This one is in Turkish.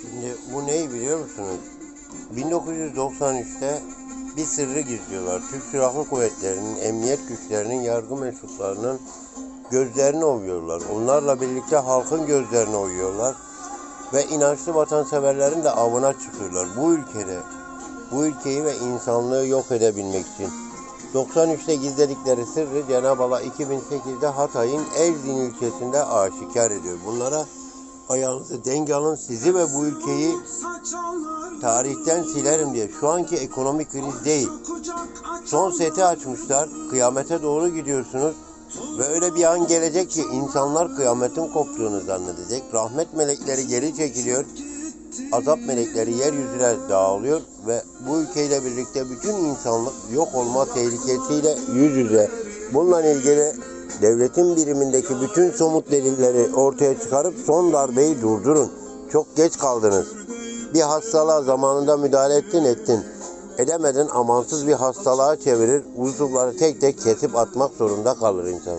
Şimdi bu neyi biliyor musunuz? 1993'te bir sırrı gizliyorlar. Türk Silahlı Kuvvetleri'nin, emniyet güçlerinin, yargı mensuplarının gözlerini ovuyorlar. Onlarla birlikte halkın gözlerini ovuyorlar. Ve inançlı vatanseverlerin de avına çıkıyorlar. Bu ülkede, bu ülkeyi ve insanlığı yok edebilmek için. 93'te gizledikleri sırrı Cenab-ı Allah 2008'de Hatay'ın Erzin ilçesinde aşikar ediyor. Bunlara ayağınızı denk alın sizi ve bu ülkeyi tarihten silerim diye. Şu anki ekonomik kriz değil. Son seti açmışlar. Kıyamete doğru gidiyorsunuz. Ve öyle bir an gelecek ki insanlar kıyametin koptuğunu zannedecek. Rahmet melekleri geri çekiliyor. Azap melekleri yeryüzüne dağılıyor ve bu ülkeyle birlikte bütün insanlık yok olma tehlikesiyle yüz yüze. Bununla ilgili devletin birimindeki bütün somut delilleri ortaya çıkarıp son darbeyi durdurun. Çok geç kaldınız. Bir hastalığa zamanında müdahale ettin ettin. Edemedin amansız bir hastalığa çevirir. Uzuvları tek tek kesip atmak zorunda kalır insan.